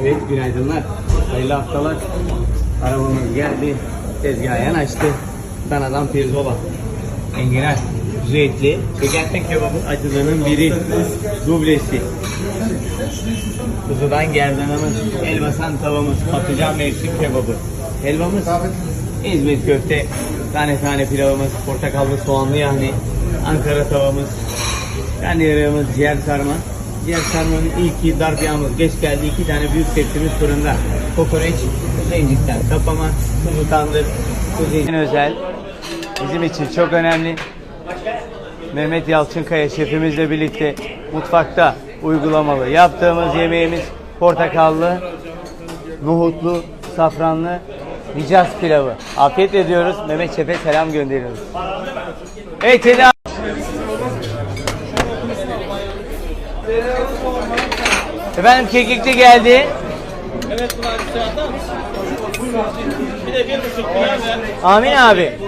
Evet günaydınlar. Hayırlı haftalar. Arabamız geldi. Tezgaha yanaştı. Danadan pirzola. Enginar. Kuzu etli. Çökertme kebabı acılığının biri. Dublesi. Kuzudan gerdanımız. Elbasan tavamız. Patlıcan mevsim kebabı. Helvamız. İzmit köfte. Tane tane pilavımız. Portakallı soğanlı yani. Ankara tavamız. Karnıyarığımız ciğer sarma. Ciğer sarmanın ilki darbiyamız geç geldi. iki tane büyük tepsimiz fırında. Kokoreç, zencikten kapama, kuzu tandır, kuzu en özel. Bizim için çok önemli. Mehmet Yalçınkaya şefimizle birlikte mutfakta uygulamalı yaptığımız yemeğimiz portakallı, nohutlu, safranlı Hicaz pilavı. Afiyet ediyoruz. Mehmet Şef'e selam gönderiyoruz. Evet. Efendim kekikli geldi. Evet bunlar bir şey atar mısın? Bir de bir buçuk. Amin abi.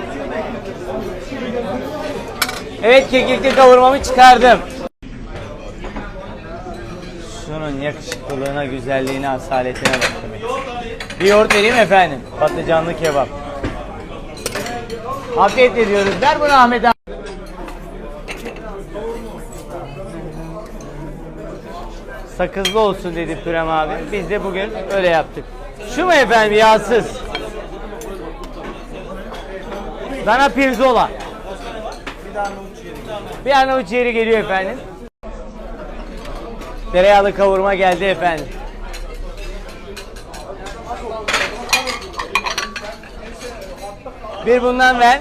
Evet kekikli kavurmamı çıkardım. Şunun yakışıklılığına, güzelliğine, asaletine bakın. Bir yoğurt vereyim efendim. Patlıcanlı kebap. Afiyet ediyoruz. Ver bunu Ahmet abi. Sakızlı olsun dedi Pürem abi. Biz de bugün öyle yaptık. Şu mu efendim yağsız? Dana pirzola. Bir Arnavut ciğeri geliyor efendim. Tereyağlı kavurma geldi efendim. Bir bundan ver.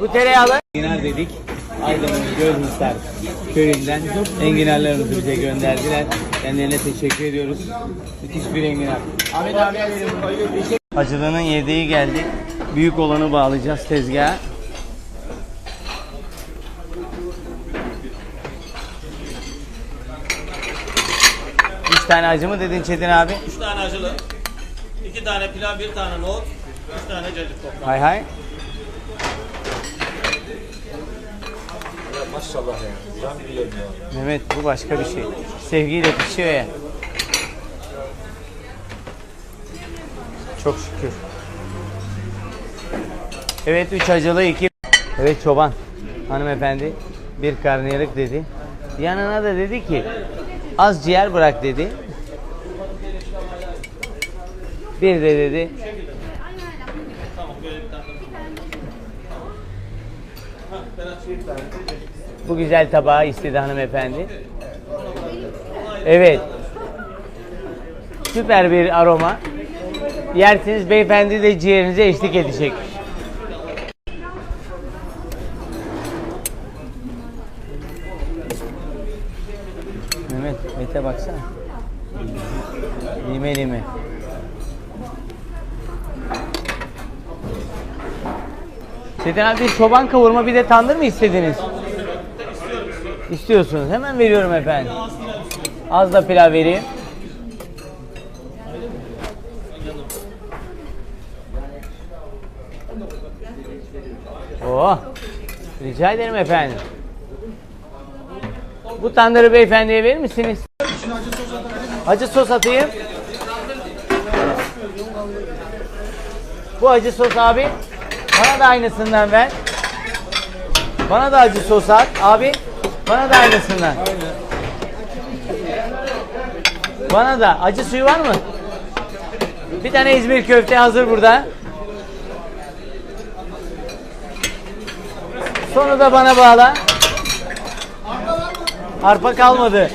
Bu tereyağlı. Enginar dedik. Aydın'ın Gölhisar köyünden enginarlarımızı bize gönderdiler. Kendilerine teşekkür ediyoruz. Müthiş bir enginar. Ahmet abi Acılığının yedeği geldi. Büyük olanı bağlayacağız tezgaha. Üç tane acı mı dedin Çetin abi? Üç tane acılı. iki tane pilav, bir tane nohut. Üç tane cacık toplam. Hay hay. Maşallah ya. Can biliyorum ya. Mehmet bu başka bir şey. Sevgiyle pişiyor ya. Çok şükür. Evet üç acılı iki. Evet çoban hanımefendi bir karnıyarık dedi. Yanına da dedi ki az ciğer bırak dedi. Bir de dedi bu güzel tabağı istedi hanımefendi. Evet. Süper bir aroma. Yersiniz beyefendi de ciğerinize eşlik edecek. Mehmet, ete baksana. Lime lime. Çetin abi çoban kavurma bir de tandır mı istediniz? İstiyorsunuz. Hemen veriyorum efendim. Az da pilav vereyim. Oh. Rica ederim efendim. Bu tandırı beyefendiye verir misiniz? Acı sos atayım. Bu acı sos abi. Bana da aynısından ver. Bana da acı sos at. Abi bana da aynısından. Bana da acı suyu var mı? Bir tane İzmir köfte hazır burada. Sonu da bana bağla. Arpa kalmadı.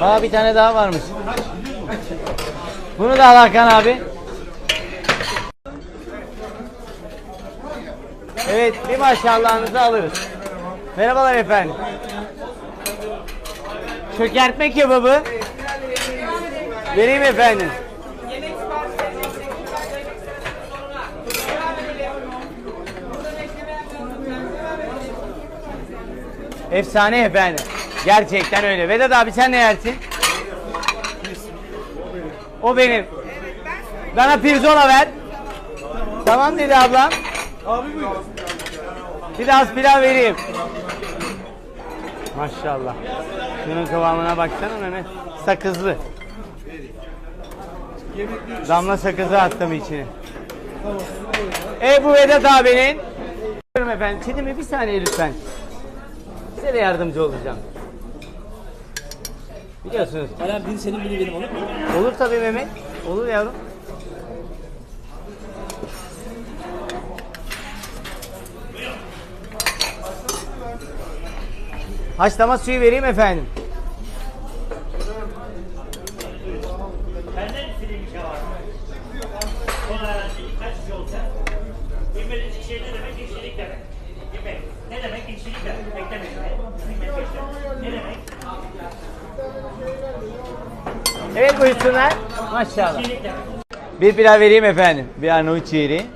Aa bir tane daha varmış. Bunu da al Hakan abi. Evet bir maşallahınızı alırız. Merhabalar efendim. Çökertme kebabı. Vereyim efendim. Efsane efendim. Gerçekten öyle. Vedat abi sen ne yersin? O benim. Bana pirzola ver. Tamam dedi ablam. Abi buyur. Bir de az pilav vereyim. Maşallah. Şunun kıvamına baksana Mehmet. Sakızlı. Damla sakızı attım içine. E bu Vedat abinin. Efendim. Çetime bir saniye lütfen. Size de yardımcı olacağım. Biliyorsunuz. Alem biri senin biri benim olur mu? Olur tabii Mehmet. Olur yavrum. Haşlama suyu vereyim efendim. Benden istediğim bir şey var. Konu öğrencilik kaç kişi olsa bilmediğiniz şey ne demek? İşçilik demek. Değil mi? Ne demek? İşçilik demek. Beklemeyin. Hizmet beklemeyin. Ne demek? Evet buyursunlar. Maşallah. Bir pilav vereyim efendim. Bir Arnavut ciğeri.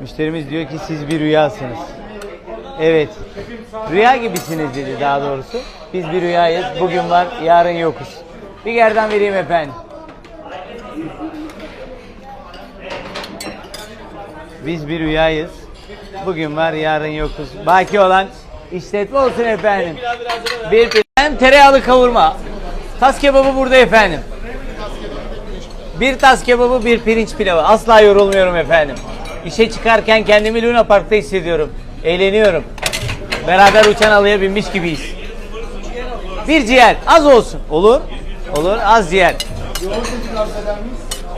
Müşterimiz diyor ki siz bir rüyasınız. Evet. Rüya gibisiniz dedi daha doğrusu. Biz bir rüyayız. Bugün var, yarın yokuz. Bir gerdan vereyim efendim. Biz bir rüyayız. Bugün var, yarın yokuz. Baki olan işletme olsun efendim. Bir pilav tereyağlı kavurma. Tas kebabı burada efendim. Bir tas kebabı, bir pirinç pilavı. Asla yorulmuyorum efendim. İşe çıkarken kendimi Luna Park'ta hissediyorum. Eğleniyorum. Beraber uçan alıya binmiş gibiyiz. Bir ciğer, az olsun. Olur. Olur, az ciğer.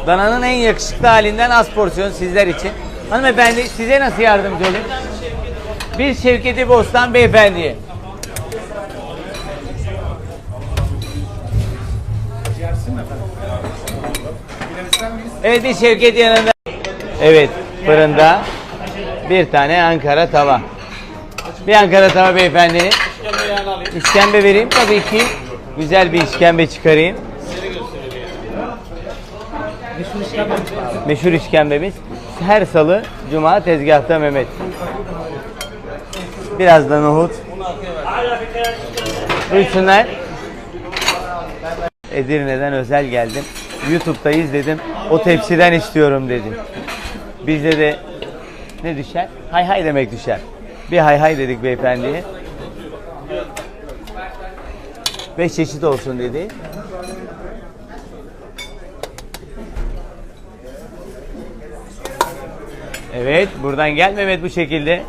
Dananın en yakışıklı halinden az porsiyon sizler için. Hanımefendi size nasıl yardımcı olayım? Bir Şevketi Bostan beyefendiye. Evet bir Şevket yanında. Evet fırında bir tane Ankara tava. Bir Ankara tava beyefendinin. İşkembe vereyim tabii ki. Güzel bir işkembe çıkarayım. Meşhur işkembemiz. Her salı cuma tezgahta Mehmet. Biraz da nohut. Buyursunlar. Edirne'den özel geldim. YouTube'da izledim. O tepsiden istiyorum dedi. Bizde de ne düşer? Hay hay demek düşer. Bir hay hay dedik beyefendiye. Beş çeşit olsun dedi. Evet, buradan gel Mehmet bu şekilde.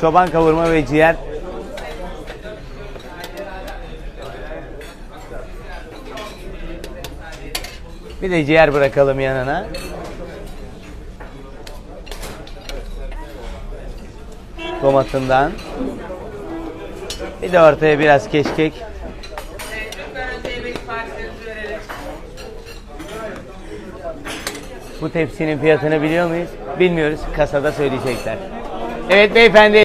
Çoban kavurma ve ciğer. Bir de ciğer bırakalım yanına. Domatından. Bir de ortaya biraz keşkek. Bu tepsinin fiyatını biliyor muyuz? Bilmiyoruz. Kasada söyleyecekler. Evet beyefendi.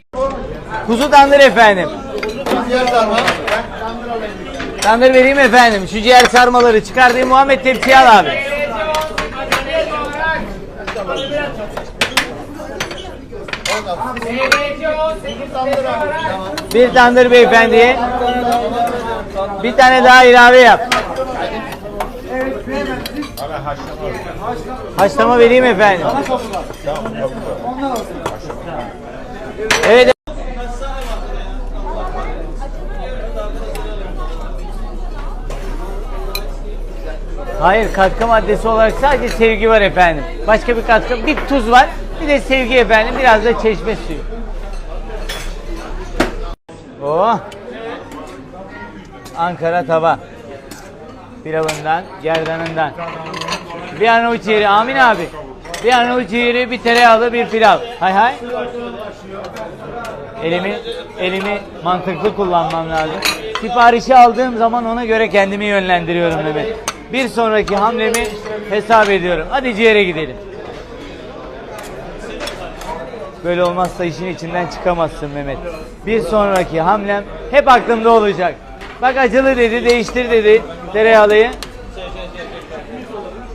Kuzu tandır efendim. Tandır vereyim efendim. Şu ciğer sarmaları çıkardığım Muhammed tepsiye al abi. Bir tandır beyefendiye. Bir tane daha ilave yap. Haşlama vereyim efendim. Evet. Hayır katkı maddesi olarak sadece sevgi var efendim. Başka bir katkı, bir tuz var, bir de sevgi efendim, biraz da çeşme suyu. Oh. Ankara tava. Pilavından, gerdanından. Bir Arnavut ciğeri, Amin abi. Bir Arnavut ciğeri, bir tereyağlı, bir pilav. Hay hay. Elimi, elimi mantıklı kullanmam lazım. Siparişi aldığım zaman ona göre kendimi yönlendiriyorum Mehmet. Bir sonraki hamlemi hesap ediyorum. Hadi ciğere gidelim. Böyle olmazsa işin içinden çıkamazsın Mehmet. Bir sonraki hamlem hep aklımda olacak. Bak acılı dedi, değiştir dedi tereyağlıyı.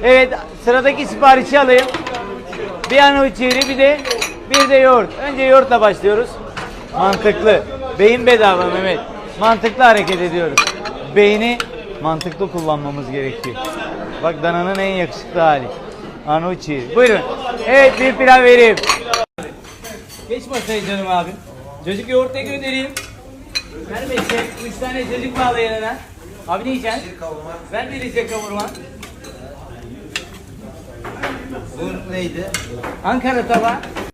Evet, sıradaki siparişi alayım. Bir ciğeri bir de bir de yoğurt. Önce yoğurtla başlıyoruz. Mantıklı. Beyin bedava Mehmet. Mantıklı hareket ediyoruz. Beyni mantıklı kullanmamız gerekiyor. Bak dananın en yakışıklı hali. Ciğeri. Buyurun. Evet bir pilav vereyim. Geç masaya canım abi. Çocuk yoğurtla göndereyim. Ver beşe. Üç tane çocuk bağla yanına. Abi ne yiyeceksin? Ver bir litre kavurma. Bu neydi? Ankara tava.